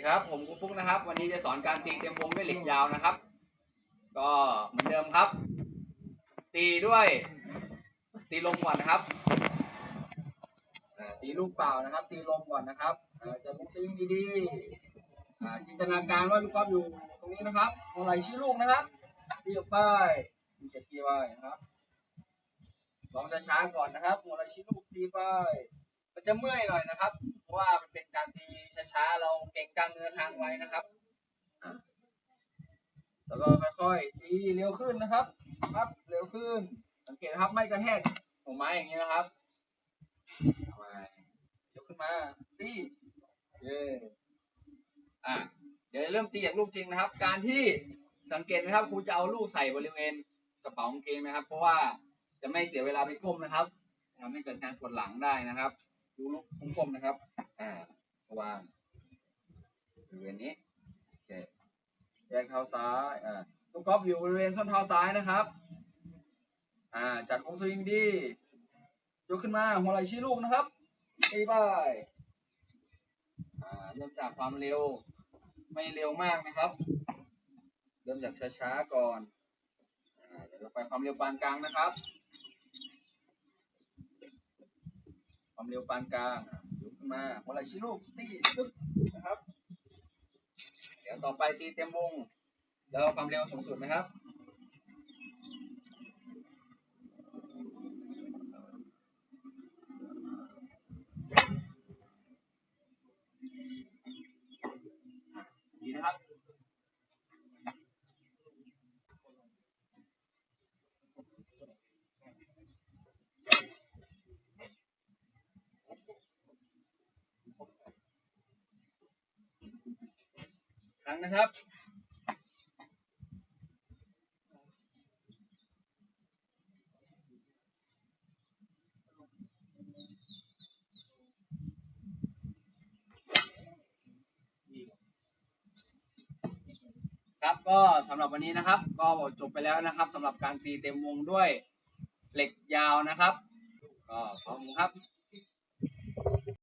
ดีครับ ผมครูฟุกนะครับ วันนี้จะสอนการตีเต็มวงด้วยเหล็กยาวนะครับ ก็เหมือนเดิมครับ ตีด้วย ตีลมก่อนนะครับตีลูกเปล่านะครับ ตีลมก่อนนะครับจะมุกสวิงดีๆจินตนาการว่าลูกกอล์ฟอยู่ตรงนี้นะครับหัวไหล่ชี้ลูกนะครับตีออกไปมีเช็ดกีไว้นะครับลองช้าๆก่อนนะครับหัวไหล่ชี้ลูกตีไปมันจะเมื่อยหน่อยนะครับ นื้อค้างไว้นะครับ แล้วก็ค่อยๆตีเร็วขึ้นนะครับครับเร็วขึ้น สังเกตนะครับไม่กระแทกหัวไม้อย่างนี้นะครับเอาไว้ยกขึ้นมาตีเย่อะเดี๋ยวเริ่มตีจากลูกจริงนะครับ การที่สังเกตนะครับครูจะเอาลูกใส่บริเวณกระเป๋ากางเกงนะครับ เพราะว่าจะไม่เสียเวลาไปก้มนะครับทำให้เกิดการปวดหลังได้นะครับ ดูลูกกลมๆนะครับ อ่าวาง ริเวณนี้โอเคแยกเท้าซ้ายอ่าลูกกอล์ฟอยู่บริเวณส้นเท้าซ้ายนะครับอ่าจัดวงสวิงดียกขึ้นมาหัวไหล่ชี้ลูกนะครับตีไปอ่าเริ่มจากความเร็วไม่เร็วมากนะครับ เริ่มจากช้าๆก่อนอ่าเดี๋ยวเราไปความเร็วปานกลางนะครับ ความเร็วปานกลางยกขึ้นมาหัวไหล่ชี้ลูกตีปึ๊บนะครับ ดี๋ยวต่อไปตีเต็มวง แล้วความเร็วสูงสุดนะครับ ดีนะครับ รั้งนะครับ ครับก็สำหรับวันนี้นะครับ ก็จบไปแล้วนะครับสำหรับการตีเต็มวงด้วยเหล็กยาวนะครับ ก็ขอบคุณครับ